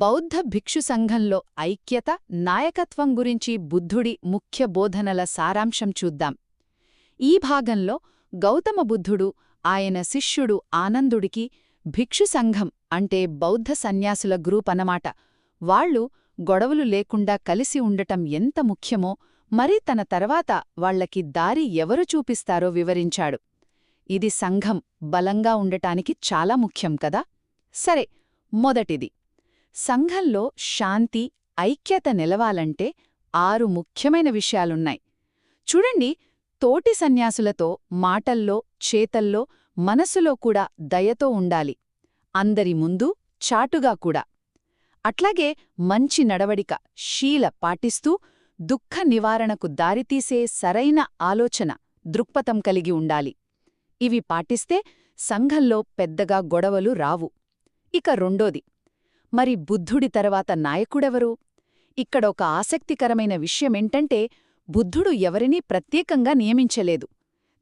బౌద్ధ భిక్షు సంఘంలో ఐక్యత నాయకత్వం గురించి బుద్ధుడి ముఖ్య బోధనల సారాంశం చూద్దాం. ఈ భాగంలో గౌతమ బుద్ధుడు ఆయన శిష్యుడు ఆనందుడికి భిక్షు సంఘం అంటే బౌద్ధ సన్యాసుల గ్రూప్ అనమాట వాళ్ళు గొడవలు లేకుండా కలిసి ఉండటం ఎంత ముఖ్యమో మరి తన తర్వాత వాళ్ళకి దారి ఎవరు చూపిస్తారో వివరించాడు. ఇది సంఘం బలంగా ఉండటానికి చాలా ముఖ్యం కదా? సరే మొదటిది. సంఘంలో శాంతి ఐక్యత నిలవాలంటే ఆరు ముఖ్యమైన విషయాలున్నాయి. చూడండి తోటి సన్యాసులతో మాటల్లో చేతల్లో మనసులో కూడా దయతో ఉండాలి. అందరి ముందు చాటుగా కూడా. అట్లాగే మంచి నడవడిక శీల పాటిస్తూ దుఃఖ నివారణకు దారితీసే సరైన ఆలోచన దృక్పథం కలిగి ఉండాలి. ఇవి పాటిస్తే సంఘంలో పెద్దగా గొడవలు రావు. ఇక రెండోది మరి బుద్ధుడి తర్వాత నాయకుడెవరు? ఇక్కడ ఒక ఆసక్తికరమైన విషయమేంటంటే బుద్ధుడు ఎవరినీ ప్రత్యేకంగా నియమించలేదు.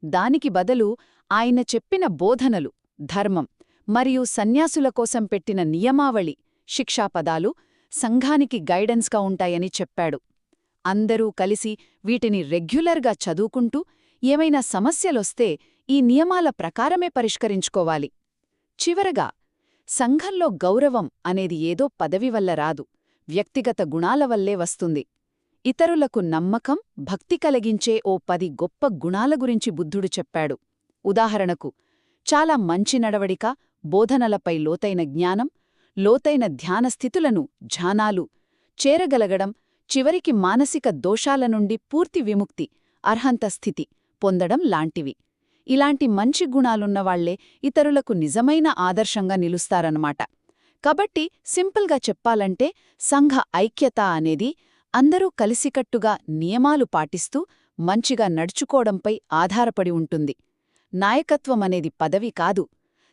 దానికి బదులు ఆయన చెప్పిన బోధనలు ధర్మం మరియు సన్యాసుల కోసం పెట్టిన నియమావళి శిక్షాపదాలు సంఘానికి గైడెన్స్గా ఉంటాయని చెప్పాడు. అందరూ కలిసి వీటిని రెగ్యులర్గా చదువుకుంటూ ఏమైనా సమస్యలొస్తే ఈ నియమాల ప్రకారమే పరిష్కరించుకోవాలి. చివరగా సంఘంలో గౌరవం అనేది ఏదో పదవి వల్ల రాదు వ్యక్తిగత గుణాల వల్లే వస్తుంది. ఇతరులకు నమ్మకం భక్తి కలిగించే ఓ పది గొప్ప గుణాల గురించి బుద్ధుడు చెప్పాడు. ఉదాహరణకు చాలా మంచి నడవడిక బోధనలపై లోతైన జ్ఞానం లోతైన ధ్యానస్థితులను ఝానాలు చేరగలగడం చివరికి మానసిక దోషాల నుండి పూర్తి విముక్తి అర్హంత స్థితి పొందడం లాంటివి. ఇలాంటి మంచి గుణాలున్నవాళ్ళే ఇతరులకు నిజమైన ఆదర్శంగా నిలుస్తారన్నమాట. కాబట్టి సింపుల్గా చెప్పాలంటే సంఘ ఐక్యత అనేది అందరూ కలిసికట్టుగా నియమాలు పాటిస్తూ మంచిగా నడుచుకోవడంపై ఆధారపడి ఉంటుంది. నాయకత్వమనేది పదవి కాదు.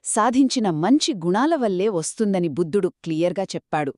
సాధించిన మంచి గుణాల వల్లే వస్తుందని బుద్ధుడు క్లియర్గా చెప్పాడు.